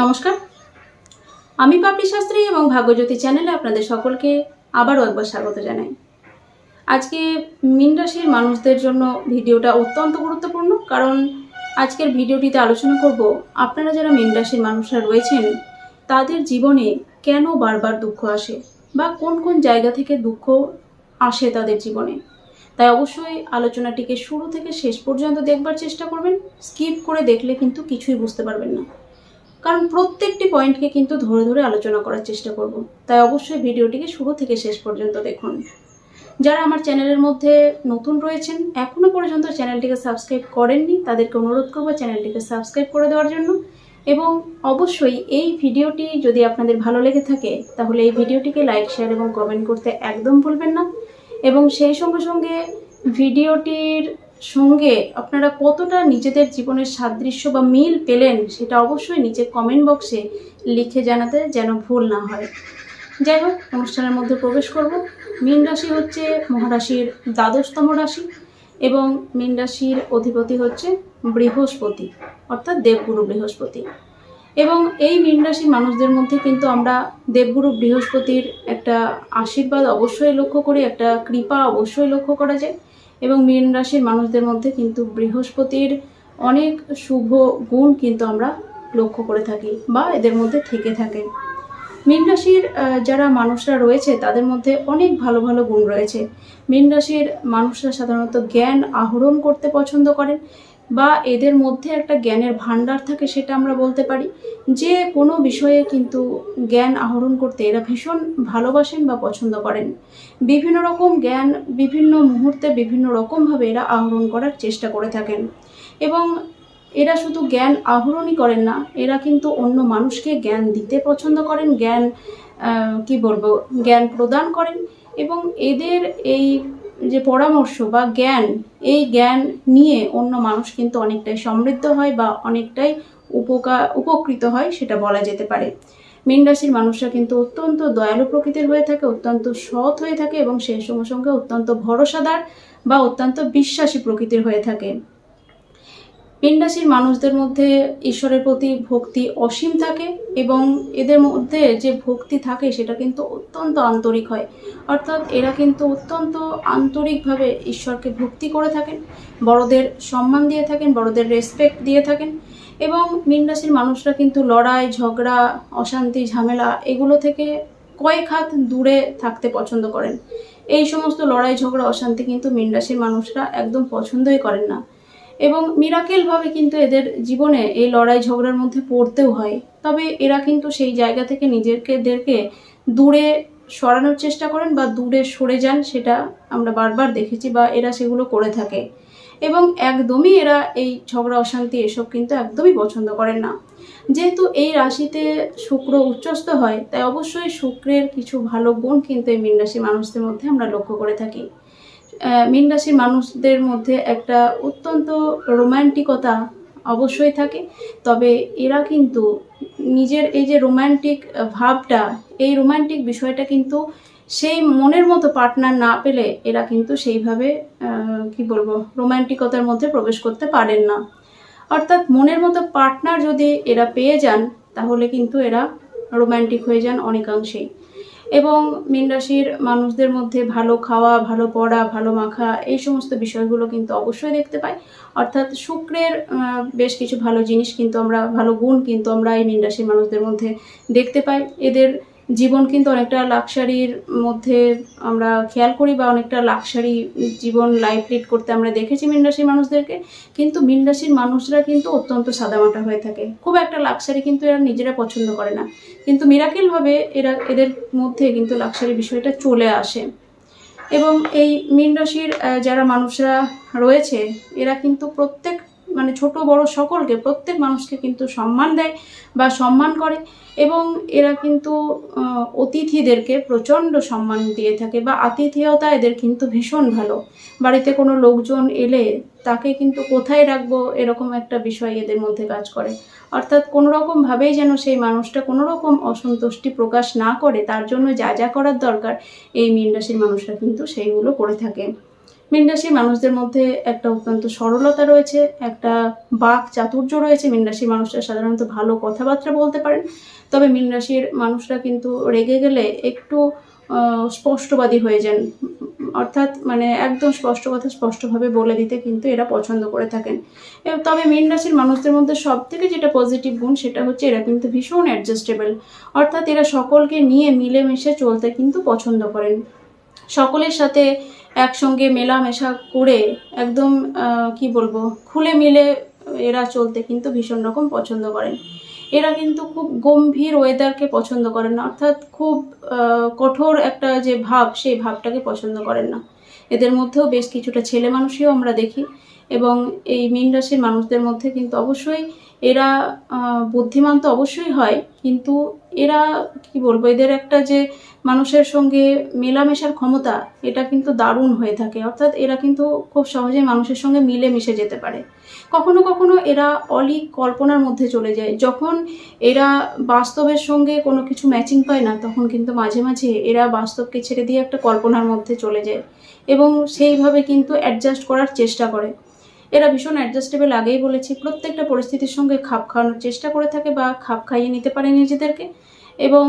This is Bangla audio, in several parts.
নমস্কার। আমি পাপড়ি শাস্ত্রী এবং ভাগ্যজ্যোতি চ্যানেলে আপনাদের সকলকে আবারও একবার স্বাগত জানাই। আজকে মীন রাশির মানুষদের জন্য ভিডিওটা অত্যন্ত গুরুত্বপূর্ণ, কারণ আজকের ভিডিওটিতে আলোচনা করব, আপনারা যারা মীন রাশির মানুষরা রয়েছেন, তাদের জীবনে কেন বারবার দুঃখ আসে বা কোন কোন জায়গা থেকে দুঃখ আসে তাদের জীবনে? তাই অবশ্যই আলোচনাটিকে শুরু থেকে শেষ পর্যন্ত দেখবার চেষ্টা করবেন, স্কিপ করে দেখলে কিন্তু কিছুই বুঝতে পারবেন না। কারণ প্রত্যেকটি পয়েন্টকে কিন্তু ধরে ধরে আলোচনা করার চেষ্টা করব। তাই অবশ্যই ভিডিওটিকে শুরু থেকে শেষ পর্যন্ত দেখুন। যারা আমার চ্যানেলের মধ্যে নতুন রয়েছেন এখনও পর্যন্ত চ্যানেলটিকে সাবস্ক্রাইব করেননি, তাদেরকে অনুরোধ করব চ্যানেলটিকে সাবস্ক্রাইব করে দেওয়ার জন্য। এবং অবশ্যই এই ভিডিওটি যদি আপনাদের ভালো লেগে থাকে, তাহলে এই ভিডিওটিকে লাইক, শেয়ার এবং কমেন্ট করতে একদম ভুলবেন না। এবং সেই সঙ্গে সঙ্গে ভিডিওটির সঙ্গে আপনারা কতটা নিজেদের জীবনের সাদৃশ্য বা মিল পেলেন সেটা অবশ্যই নিচে কমেন্ট বক্সে লিখে জানাতে যেন ভুল না হয়। যাই হোক, অনুষ্ঠানের মধ্যে প্রবেশ করব। মীন রাশি হচ্ছে মহারাশির দ্বাদশতম রাশি এবং মীন রাশির অধিপতি হচ্ছে বৃহস্পতি, অর্থাৎ দেবগুরু বৃহস্পতি। এবং এই মীন রাশির মানুষদের মধ্যে কিন্তু আমরা দেবগুরু বৃহস্পতির একটা আশীর্বাদ অবশ্যই লক্ষ্য করি, একটা কৃপা অবশ্যই লক্ষ্য করা যায়। এবং মীন রাশির মানুষদের মধ্যে কিন্তু বৃহস্পতির অনেক শুভ গুণ কিন্তু আমরা লক্ষ্য করে থাকি বা এদের মধ্যে থেকে থাকে। মীন রাশির যারা মানুষরা রয়েছে তাদের মধ্যে অনেক ভালো ভালো গুণ রয়েছে। মীন রাশির মানুষরা সাধারণত জ্ঞান আহরণ করতে পছন্দ করেন বা এদের মধ্যে একটা জ্ঞানের ভাণ্ডার থাকে সেটা আমরা বলতে পারি। যে কোনো বিষয়ে কিন্তু জ্ঞান আহরণ করতে এরা ভীষণ ভালোবাসেন বা পছন্দ করেন। বিভিন্ন রকম জ্ঞান, বিভিন্ন মুহূর্তে বিভিন্ন রকমভাবে এরা আহরণ করার চেষ্টা করে থাকেন। এবং এরা শুধু জ্ঞান আহরণই করেন না, এরা কিন্তু অন্য মানুষকে জ্ঞান দিতে পছন্দ করেন, জ্ঞান কি বলব, জ্ঞান প্রদান করেন। এবং এদের এই যে পরামর্শ বা জ্ঞান, এই জ্ঞান নিয়ে অন্য মানুষ কিন্তু অনেকটাই সমৃদ্ধ হয় বা অনেকটাই উপকার উপকৃত হয় সেটা বলা যেতে পারে। মীন রাশির মানুষরা কিন্তু অত্যন্ত দয়ালু প্রকৃতির হয়ে থাকে, অত্যন্ত সৎ হয়ে থাকে এবং সেই সঙ্গে সঙ্গে অত্যন্ত ভরসাদার বা অত্যন্ত বিশ্বাসী প্রকৃতির হয়ে থাকে। মীন রাশির মানুষদের মধ্যে ঈশ্বরের প্রতি ভক্তি অসীম থাকে এবং এদের মধ্যে যে ভক্তি থাকে সেটা কিন্তু অত্যন্ত আন্তরিক হয়। অর্থাৎ এরা কিন্তু অত্যন্ত আন্তরিকভাবে ঈশ্বরকে ভক্তি করে থাকেন, বড়দের সম্মান দিয়ে থাকেন, বড়দের রেসপেক্ট দিয়ে থাকেন এবং মীন রাশির মানুষরা কিন্তু লড়াই, ঝগড়া, অশান্তি, ঝামেলা এগুলো থেকে কয়েক হাত দূরে থাকতে পছন্দ করেন। এই সমস্ত লড়াই, ঝগড়া, অশান্তি কিন্তু মীন রাশির মানুষরা একদম পছন্দই করেন না। এবং মিরাকেলভাবে কিন্তু এদের জীবনে এই লড়াই ঝগড়ার মধ্যে পড়তেও হয়। তবে এরা কিন্তু সেই জায়গা থেকে নিজেকে এদেরকে দূরে সরানোর চেষ্টা করেন বা দূরে সরে যান, সেটা আমরা বারবার দেখেছি বা এরা সেগুলো করে থাকে। এবং একদমই এরা এই ঝগড়া, অশান্তি এসব কিন্তু একদমই পছন্দ করেন না। যেহেতু এই রাশিতে শুক্র উচ্চস্ত হয়, তাই অবশ্যই শুক্রের কিছু ভালো গুণ কিন্তু এই মীন রাশির মানুষদের মধ্যে আমরা লক্ষ্য করে থাকি। মীন রাশির মানুষদের মধ্যে একটা অত্যন্ত রোম্যান্টিকতা অবশ্যই থাকে, তবে এরা কিন্তু নিজের এই যে রোম্যান্টিক ভাবটা, এই রোম্যান্টিক বিষয়টা কিন্তু সেই মনের মতো পার্টনার না পেলে এরা কিন্তু সেইভাবে কি বলব রোম্যান্টিকতার মধ্যে প্রবেশ করতে পারেন না। অর্থাৎ মনের মতো পার্টনার যদি এরা পেয়ে যান, তাহলে কিন্তু এরা রোম্যান্টিক হয়ে যান অনেকাংশেই। এবং মীন রাশির মানুষদের মধ্যে ভালো খাওয়া, ভালো পড়া, ভালো মাখা এই সমস্ত বিষয়গুলো কিন্তু অবশ্যই দেখতে পাই। অর্থাৎ শুক্রের বেশ কিছু ভালো জিনিস কিন্তু আমরা, ভালো গুণ কিন্তু আমরা এই মীন রাশির মানুষদের মধ্যে দেখতে পাই। এদের জীবন কিন্তু অনেকটা লাক্সারির মধ্যে আমরা খেয়াল করি বা অনেকটা লাক্সারি জীবন লাইফ লিড করতে আমরা দেখেছি মীন রাশির মানুষদেরকে। কিন্তু মীন রাশির মানুষরা কিন্তু অত্যন্ত সাদামাটা হয়ে থাকে। খুব একটা লাক্সারি কিন্তু এরা নিজেরা পছন্দ করে না। কিন্তু মিরাকেলভাবে এরা, এদের মধ্যে কিন্তু লাক্সারি বিষয়টা চলে আসে। এবং এই মীন রাশির যারা মানুষরা রয়েছে, এরা কিন্তু প্রত্যেক মানে ছোট বড় সকলকে, প্রত্যেক মানুষকে কিন্তু সম্মান দেয় বা সম্মান করে এবং এরা কিন্তু অতিথিদেরকে প্রচণ্ড সম্মান দিয়ে থাকে বা আতিথেয়তা এদের কিন্তু ভীষণ ভালো। বাড়িতে কোনো লোকজন এলে তাকে কিন্তু কোথায় রাখব এরকম একটা বিষয় এদের মধ্যে কাজ করে। অর্থাৎ কোনো রকমভাবেই যেন সেই মানুষটা কোনো রকম অসন্তুষ্টি প্রকাশ না করে, তার জন্য যা যা করার দরকার, এই মীন রাশির মানুষরা কিন্তু সেইগুলো করে থাকে। মীন রাশির মানুষদের মধ্যে একটা অত্যন্ত সরলতা রয়েছে, একটা বাক চাতুর্য রয়েছে। মীন রাশির মানুষরা সাধারণত ভালো কথাবার্তা বলতে পারেন, তবে মীন রাশির মানুষরা কিন্তু রেগে গেলে একটু স্পষ্টবাদী হয়ে যান। অর্থাৎ মানে একদম স্পষ্ট কথা স্পষ্টভাবে বলে দিতে কিন্তু এরা পছন্দ করে থাকেন। তবে মীন রাশির মানুষদের মধ্যে সব থেকে যেটা পজিটিভ গুণ সেটা হচ্ছে এরা কিন্তু ভীষণ অ্যাডজাস্টেবল অর্থাৎ এরা সকলকে নিয়ে মিলেমিশে চলতে কিন্তু পছন্দ করেন। সকলের সাথে একসঙ্গে মেলামেশা করে একদম কি বলব, খুলে মিলে এরা চলতে কিন্তু ভীষণ রকম পছন্দ করেন। এরা কিন্তু খুব গম্ভীর ওয়েদারকে পছন্দ করেন না, অর্থাৎ খুব কঠোর একটা যে ভাব, সেই ভাবটাকে পছন্দ করেন না। এদের মধ্যেও বেশ কিছুটা ছেলে মানুষইও আমরা দেখি এবং এই মীন রাশির মানুষদের মধ্যে কিন্তু অবশ্যই এরা বুদ্ধিমান তো অবশ্যই হয়, কিন্তু এরা, কি বলব, এদের একটা যে মানুষের সঙ্গে মেলামেশার ক্ষমতা, এটা কিন্তু দারুণ হয়ে থাকে। অর্থাৎ এরা কিন্তু খুব সহজে মানুষের সঙ্গে মিলে মিশে যেতে পারে। কখনো কখনো এরা অলিক কল্পনার মধ্যে চলে যায়। যখন এরা বাস্তবের সঙ্গে কোনো কিছু ম্যাচিং পায় না, তখন কিন্তু মাঝে মাঝে এরা বাস্তবকে ছেড়ে দিয়ে একটা কল্পনার মধ্যে চলে যায় এবং সেইভাবে কিন্তু অ্যাডজাস্ট করার চেষ্টা করে। এরা ভীষণ অ্যাডজাস্টেবল আগেই বলেছি, প্রত্যেকটা পরিস্থিতির সঙ্গে খাপ খাওয়ানোর চেষ্টা করে থাকে বা খাপ খাইয়ে নিতে পারে নিজেদেরকে। এবং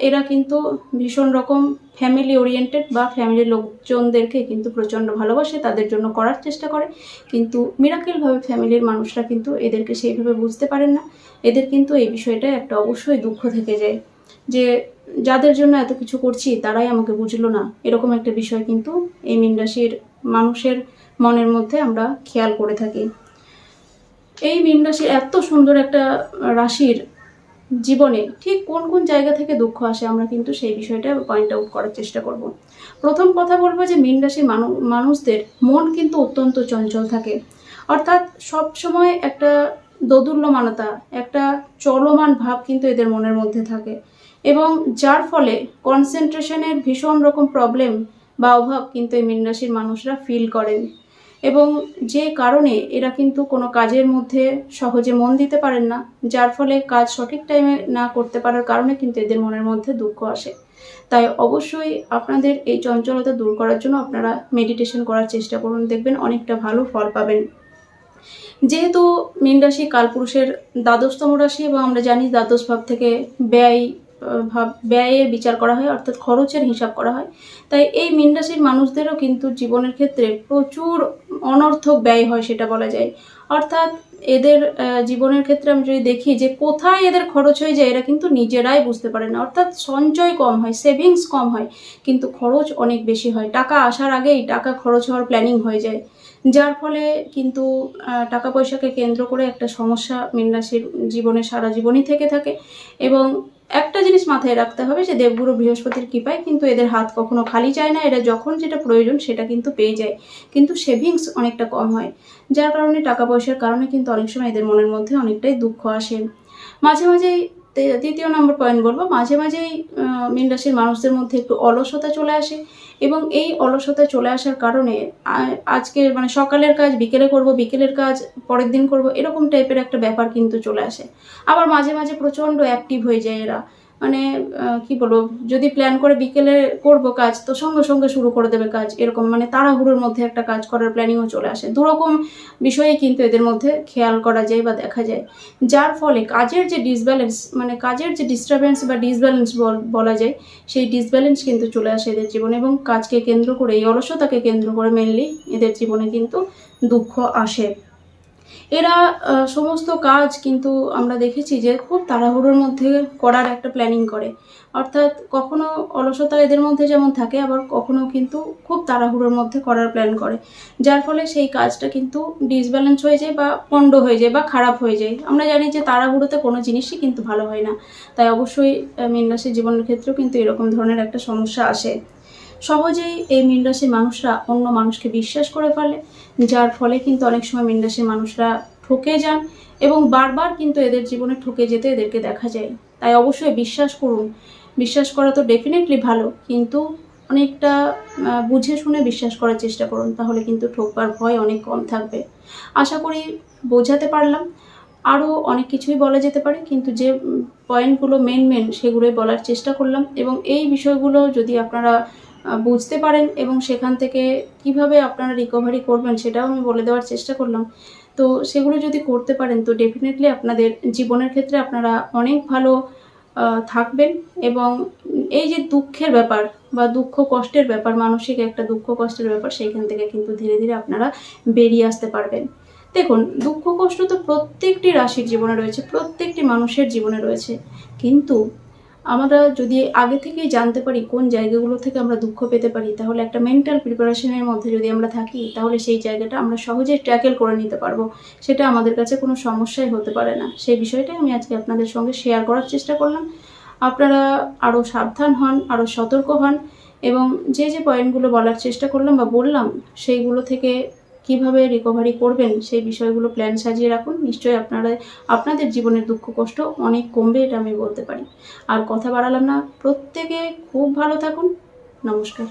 এরা কিন্তু ভীষণ রকম ফ্যামিলি ওরিয়েন্টেড বা ফ্যামিলির লোকজনদেরকে কিন্তু প্রচণ্ড ভালোবাসে, তাদের জন্য করার চেষ্টা করে। কিন্তু মিরাকেলভাবে ফ্যামিলির মানুষরা কিন্তু এদেরকে সেইভাবে বুঝতে পারেন না। এদের কিন্তু এই বিষয়টা একটা অবশ্যই দুঃখ থেকে যায়। যে যাদের জন্য এত কিছু করছি, তারাই আমাকে বুঝলো না। এরকম একটা বিষয় কিন্তু এই মীন রাশির মানুষের মনের মধ্যে আমরা খেয়াল করে থাকি। এই মীন রাশির এত সুন্দর একটা রাশির জীবনে ঠিক কোন কোন জায়গা থেকে দুঃখ আসে আমরা কিন্তু সেই বিষয়টা পয়েন্ট আউট করার চেষ্টা করব। প্রথম কথা বলব যে মীন রাশির মানুষদের মন কিন্তু অত্যন্ত চঞ্চল থাকে। অর্থাৎ সব সময় একটা দোদুল্যমানতা, একটা চলমান ভাব কিন্তু এদের মনের মধ্যে থাকে। এবং যার ফলে কনসেন্ট্রেশনের ভীষণ রকম প্রবলেম বা অভাব কিন্তু এই মীন রাশির মানুষরা ফিল করেন। এবং যে কারণে এরা কিন্তু কোনো কাজের মধ্যে সহজে মন দিতে পারেন না, যার ফলে কাজ সঠিক টাইমে না করতে পারার কারণে কিন্তু এদের মনের মধ্যে দুঃখ আসে। তাই অবশ্যই আপনাদের এই চঞ্চলতা দূর করার জন্য আপনারা মেডিটেশন করার চেষ্টা করুন, দেখবেন অনেকটা ভালো ফল পাবেন। যেহেতু মীন রাশি কালপুরুষের দ্বাদশতম রাশি এবং আমরা জানি দ্বাদশ ভাব থেকে ব্যয় ভাব, ব্যয়ের বিচার করা হয়, অর্থাৎ খরচের হিসাব করা হয়। তাই এই মীন রাশির মানুষদেরও কিন্তু জীবনের ক্ষেত্রে প্রচুর অনর্থক ব্যয় হয় সেটা বলা যায়। অর্থাৎ এদের জীবনের ক্ষেত্রে আমি যদি দেখি যে কোথায় এদের খরচ হয়ে যায়, এরা কিন্তু নিজেরাই বুঝতে পারে না। অর্থাৎ সঞ্চয় কম হয় সেভিংস কম হয়, কিন্তু খরচ অনেক বেশি হয়। টাকা আসার আগেই টাকা খরচ হওয়ার প্ল্যানিং হয়ে যায়। যার ফলে কিন্তু টাকা পয়সাকে কেন্দ্র করে একটা সমস্যা মীন রাশির জীবনে, সারা জীবনই থেকে থাকে এবং একটা জিনিস মাথায় রাখতে হবে যে দেবগুরু বৃহস্পতির কৃপায় কিন্তু এদের হাত কখনো খালি যায় না, এরা যখন যেটা প্রয়োজন সেটা কিন্তু পেয়ে যায়। কিন্তু সেভিংস অনেকটা কম হয়, যার কারণে টাকা পয়সার কারণে কিন্তু অনেক সময় এদের মনের মধ্যে অনেকটাই দুঃখ আসে। মাঝে মাঝেই তে- তৃতীয় নম্বর পয়েন্ট বলব, মাঝে মাঝেই মীন রাশির মানুষদের মধ্যে একটু অলসতা চলে আসে এবং এই অলসতা চলে আসার কারণে আজকে মানে সকালের কাজ, বিকেলে করব, বিকেলের কাজ, পরের দিন করব, এরকম টাইপের একটা ব্যাপার কিন্তু চলে আসে। আবার মাঝে মাঝে প্রচণ্ড অ্যাক্টিভ হয়ে যায় এরা। মানে কি বলব, যদি প্ল্যান করে বিকেলে করব কাজ, তো সঙ্গে সঙ্গে শুরু করে দেবে কাজ, এরকম মানে তাড়াহুড়োর মধ্যে একটা কাজ করার প্ল্যানিংও চলে আসে। দুরকম বিষয়ে কিন্তু এদের মধ্যে খেয়াল করা যায় বা দেখা যায়। যার ফলে কাজের যে ডিসব্যালেন্স মানে কাজের যে ডিস্টারবেন্স বা ডিসব্যালেন্স বলা যায়, সেই ডিসব্যালেন্স কিন্তু চলে আসে এদের জীবনে এবং কাজকে কেন্দ্র করে, এই অলসতাকে কেন্দ্র করে মেনলি এদের জীবনে কিন্তু দুঃখ আসে। এরা সমস্ত কাজ কিন্তু আমরা দেখেছি যে খুব তাড়াহুড়োর মধ্যে করার একটা প্ল্যানিং করে। অর্থাৎ কখনো অলসতা এদের মধ্যে যেমন থাকে, আবার কখনো কিন্তু খুব তাড়াহুড়োর মধ্যে করার প্ল্যান করে। যার ফলে সেই কাজটা কিন্তু ডিসব্যালেন্স হয়ে যায় বা পণ্ড হয়ে যায় বা খারাপ হয়ে যায়। আমরা জানি যে তাড়াহুড়োতে কোনো জিনিসই কিন্তু ভালো হয় না। তাই অবশ্যই মীন রাশির জীবনের ক্ষেত্রেও কিন্তু এরকম ধরনের একটা সমস্যা আসে। সহজেই এই মীন রাশির মানুষরা অন্য মানুষকে বিশ্বাস করে ফেলে, যার ফলে কিন্তু অনেক সময় মীন রাশির মানুষরা ঠকে যান এবং বারবার কিন্তু এদের জীবনে ঠকে যেতে এদেরকে দেখা যায়। তাই অবশ্যই বিশ্বাস করুন। বিশ্বাস করা তো ডেফিনেটলি ভালো, কিন্তু অনেকটা বুঝে শুনে বিশ্বাস করার চেষ্টা করুন, তাহলে কিন্তু ঠকবার ভয় অনেক কম থাকবে। আশা করি বোঝাতে পারলাম। আরও অনেক কিছুই বলা যেতে পারে, কিন্তু যে পয়েন্টগুলো মেন মেন সেগুলোই বলার চেষ্টা করলাম এবং এই বিষয়গুলো যদি আপনারা বুঝতে পারেন এবং সেখান থেকে কীভাবে আপনারা রিকভারি করবেন সেটাও আমি বলে দেওয়ার চেষ্টা করলাম। তো সেগুলো যদি করতে পারেন, তো ডেফিনেটলি আপনাদের জীবনের ক্ষেত্রে আপনারা অনেক ভালো থাকবেন এবং এই যে দুঃখের ব্যাপার বা দুঃখ কষ্টের ব্যাপার, মানসিক একটা দুঃখ কষ্টের ব্যাপার, সেইখান থেকে কিন্তু ধীরে ধীরে আপনারা বেরিয়ে আসতে পারবেন। দেখুন, দুঃখ কষ্ট তো প্রত্যেকটি রাশির জীবনে রয়েছে, প্রত্যেকটি মানুষের জীবনে রয়েছে। কিন্তু আমরা যদি আগে থেকেই জানতে পারি কোন জায়গাগুলো থেকে আমরা দুঃখ পেতে পারি, তাহলে একটা মেন্টাল প্রিপারেশনের মধ্যে যদি আমরা থাকি, তাহলে সেই জায়গাটা আমরা সহজেই ট্যাকেল করে নিতে পারব। সেটা আমাদের কাছে কোনো সমস্যাই হতে পারে না। সেই বিষয়টাই আমি আজকে আপনাদের সঙ্গে শেয়ার করার চেষ্টা করলাম। আপনারা আরও সাবধান হন আরও সতর্ক হন এবং যে যে পয়েন্টগুলো বলার চেষ্টা করলাম বা বললাম, সেইগুলো থেকে কীভাবে রিকভারি করবেন, সেই বিষয়গুলো প্ল্যান সাজিয়ে রাখুন। নিশ্চয়ই আপনারা, আপনাদের জীবনের দুঃখ, কষ্ট অনেক কমবে, এটা আমি বলতে পারি। আর কথা বাড়ালাম না। প্রত্যেকে খুব ভালো থাকুন। নমস্কার।